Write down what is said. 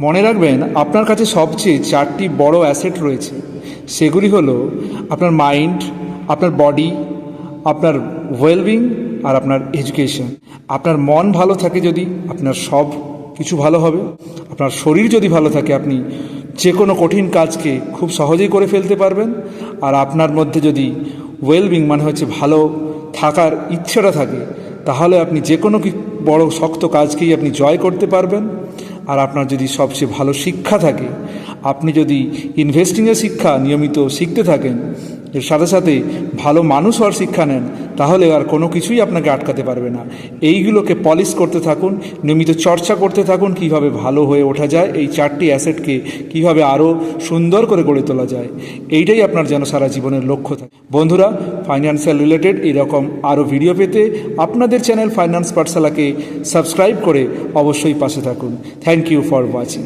মনে রাখবেন, আপনার কাছে সবচেয়ে চারটি বড় অ্যাসেট রয়েছে। সেগুলি হলো আপনার মাইন্ড আপনার বডি আপনার ওয়েলবিং আর আপনার এডুকেশন আপনার মন ভালো থাকে যদি আপনার সব কিছু ভালো হবে। আপনার শরীর যদি ভালো থাকে, আপনি যে কোনো কঠিন কাজকে খুব সহজেই করে ফেলতে পারবেন। আর আপনার মধ্যে যদি ওয়েলবিং মানে হচ্ছে ভালো থাকার ইচ্ছেটা থাকে, তাহলে আপনি যে কোনো কি- বড় শক্ত কাজকেই আপনি জয় করতে পারবেন। আর আপনার যদি সবচেয়ে ভালো শিক্ষা থাকে, আপনি যদি ইনভেস্টিংয়ের শিক্ষা নিয়মিত শিখতে থাকেন, এর সাথে সাথে ভালো মানুষ হওয়ার শিক্ষা নেন তাহলে আর কোনো কিছুই আপনাকে আটকাতে পারবে না। এইগুলোকে পলিশ করতে থাকুন, নিয়মিত চর্চা করতে থাকুন, কীভাবে ভালো হয়ে ওঠা যায়, এই চারটি অ্যাসেটকে কীভাবে আরও সুন্দর করে গড়ে তোলা যায়, এইটাই আপনার যেন সারা জীবনের লক্ষ্য থাকে। বন্ধুরা ফাইন্যান্সিয়াল রিলেটেড এরকম আরও ভিডিও পেতে আপনাদের চ্যানেল ফাইন্যান্স পাঠশালাকে সাবস্ক্রাইব করে অবশ্যই পাশে থাকুন। Thank you for watching